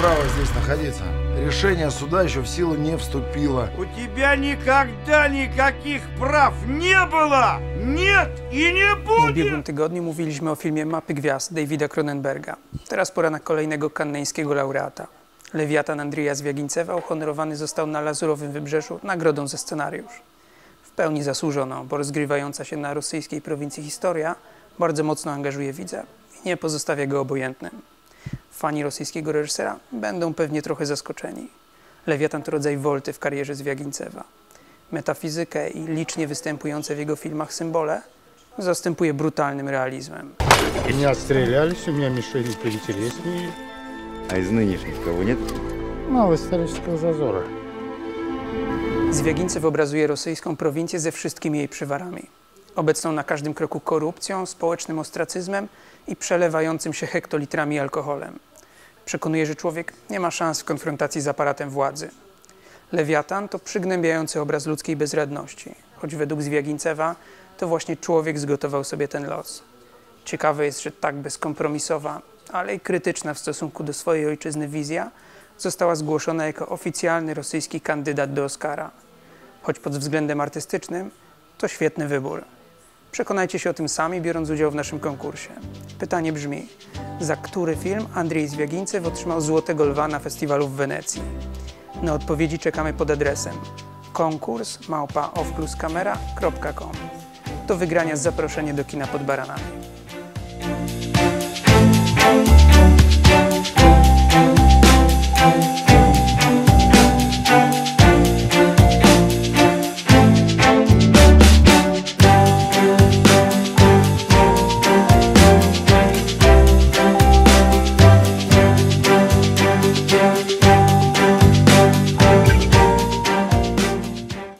права здесь находиться. Решение суда еще в силу не вступило. У тебя никогда никаких прав nie было! Нет и не W будет! ubiegłym tygodniu mówiliśmy o filmie Mapy Gwiazd Davida Cronenberga. Teraz pora na kolejnego kanneńskiego laureata. Lewiatan Andrija Zwiagincewa uhonorowany został na Lazurowym Wybrzeżu nagrodą za scenariusz. W pełni zasłużoną, bo rozgrywająca się na rosyjskiej prowincji historia bardzo mocno angażuje widza i nie pozostawia go obojętnym. Fani rosyjskiego reżysera będą pewnie trochę zaskoczeni. Lewiatan to rodzaj wolty w karierze Zwiagincewa. Metafizykę i licznie występujące w jego filmach symbole zastępuje brutalnym realizmem. Не отстрелялись, у меня мишени поинтереснее. А из нынешних кого нет? Мало исторического зазора. Zwiagincew obrazuje rosyjską prowincję ze wszystkimi jej przywarami. Obecną na każdym kroku korupcją, społecznym ostracyzmem i przelewającym się hektolitrami alkoholem. Przekonuje, że człowiek nie ma szans w konfrontacji z aparatem władzy. Lewiatan to przygnębiający obraz ludzkiej bezradności, choć według Zwiagincewa to właśnie człowiek zgotował sobie ten los. Ciekawe jest, że tak bezkompromisowa, ale i krytyczna w stosunku do swojej ojczyzny wizja została zgłoszona jako oficjalny rosyjski kandydat do Oscara. Choć pod względem artystycznym to świetny wybór. Przekonajcie się o tym sami, biorąc udział w naszym konkursie. Pytanie brzmi, za który film Andrzej Zwiagincew otrzymał Złotego Lwa na festiwalu w Wenecji? Na odpowiedzi czekamy pod adresem konkurs. Do wygrania zaproszenie do kina pod baranami.